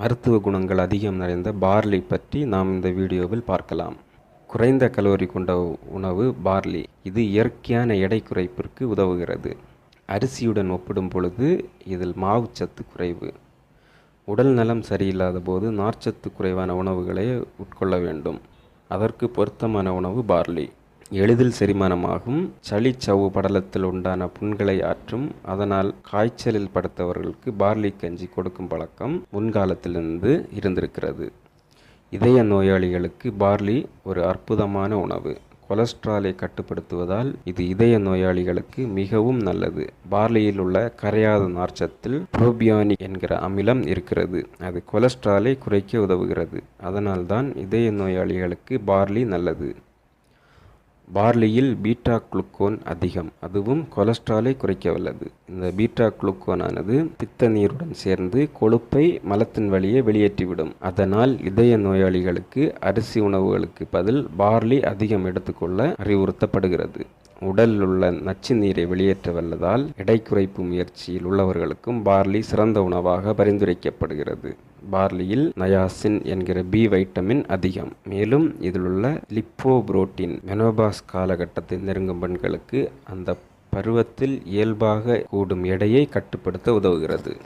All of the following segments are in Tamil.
மருத்துவ குணங்கள் அதிகம் நிறைந்த பார்லி பற்றி நாம் இந்த வீடியோவில் பார்க்கலாம். குறைந்த கலோரி கொண்ட உணவு பார்லி இது இயற்கையான எடை குறைப்பிற்கு உதவுகிறது. அரிசியுடன் ஒப்பிடும் பொழுது இதில் மாவுச்சத்து குறைவு. உடல் நலம் சரியில்லாத போது நார்ச்சத்து குறைவான உணவுகளை உட்கொள்ள வேண்டும். அதற்கு பொருத்தமான உணவு பார்லி. எளிதில் செரிமானமாகும். சளி சவ்வு படலத்தில் உண்டான புண்களை ஆற்றும். அதனால் காய்ச்சலில் படுத்தவர்களுக்கு பார்லி கஞ்சி கொடுக்கும் பழக்கம் முன்காலத்திலிருந்து இருந்திருக்கிறது. இதய நோயாளிகளுக்கு பார்லி ஒரு அற்புதமான உணவு. கொலஸ்ட்ராலை கட்டுப்படுத்துவதால் இது இதய நோயாளிகளுக்கு மிகவும் நல்லது. பார்லியில் உள்ள கரையாத நார்ச்சத்தில் புரோபியானி என்கிற அமிலம் இருக்கிறது. அது கொலஸ்ட்ராலை குறைக்க உதவுகிறது. அதனால்தான் இதய நோயாளிகளுக்கு பார்லி நல்லது. பார்லியில் பீட்டா குளுக்கோன் அதிகம். அதுவும் கொலஸ்ட்ராலை குறைக்க வல்லது இந்த பீட்டா குளுக்கோனானது பித்த நீருடன் சேர்ந்து கொழுப்பை மலத்தின் வழியே வெளியேற்றிவிடும். அதனால் இதய நோயாளிகளுக்கு அரிசி உணவுகளுக்கு பதில் பார்லி அதிகம் எடுத்துக்கொள்ள அறிவுறுத்தப்படுகிறது. உடலில் உள்ள நச்சு நீரை வெளியேற்ற வல்லதால் எடை குறைப்பு முயற்சியில் உள்ளவர்களுக்கும் பார்லி சிறந்த உணவாக பரிந்துரைக்கப்படுகிறது. பார்லியில் நயாசின் என்கிற பி வைட்டமின் அதிகம். மேலும் இதில் உள்ள லிப்போபுரோட்டீன் மெனோபாஸ் காலகட்டத்தை நெருங்கும் பெண்களுக்கு அந்த பருவத்தில் இயல்பாக கூடும் எடையை கட்டுப்படுத்த உதவுகிறது.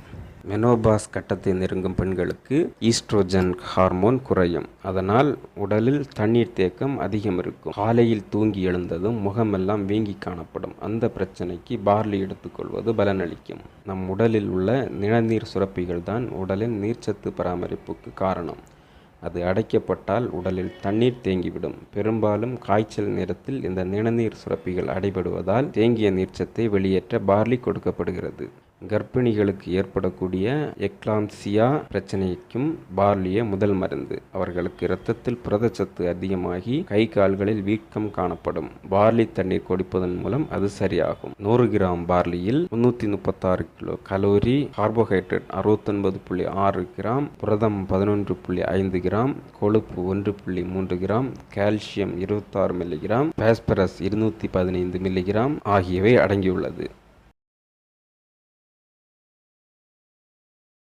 மெனோபாஸ் கட்டத்தை நெருங்கும் பெண்களுக்கு ஈஸ்ட்ரோஜன் ஹார்மோன் குறையும். அதனால் உடலில் தண்ணீர் தேக்கம் அதிகம் இருக்கும். காலையில் தூங்கி எழுந்ததும் முகமெல்லாம் வீங்கி காணப்படும். அந்த பிரச்சனைக்கு பார்லி எடுத்துக்கொள்வது பலனளிக்கும். நம் உடலில் உள்ள நிழநீர் சுரப்பிகள் தான் உடலின் நீர்ச்சத்து பராமரிப்புக்கு காரணம். அது அடைக்கப்பட்டால் உடலில் தண்ணீர் தேங்கிவிடும். பெரும்பாலும் காய்ச்சல் நேரத்தில் இந்த நிணநீர் சுரப்பிகள் அடைபடுவதால் தேங்கிய நீர்ச்சத்தை வெளியேற்ற பார்லி கொடுக்கப்படுகிறது. கர்ப்பிணிகளுக்கு ஏற்படக்கூடிய எக்லாம்சியா பிரச்சனைக்கும் பார்லிய முதல் மருந்து. அவர்களுக்கு இரத்தத்தில் புரதச்சத்து அதிகமாகி கை கால்களில் வீக்கம் காணப்படும். பார்லி தண்ணீர் கொடிப்பதன் மூலம் அது சரியாகும். நூறு கிராம் பார்லியில் முன்னூற்றி முப்பத்தாறு கிலோ கலோரி கார்போஹைட்ரேட் அறுபத்தொன்பது புள்ளி ஆறு கிராம் புரதம் பதினொன்று புள்ளி ஐந்து கிராம் கொழுப்பு ஒன்று புள்ளி மூன்று கிராம் கால்சியம் இருபத்தாறு மில்லிகிராம் பாஸ்பரஸ் இருநூற்றி பதினைந்து மில்லிகிராம் ஆகியவை அடங்கியுள்ளது.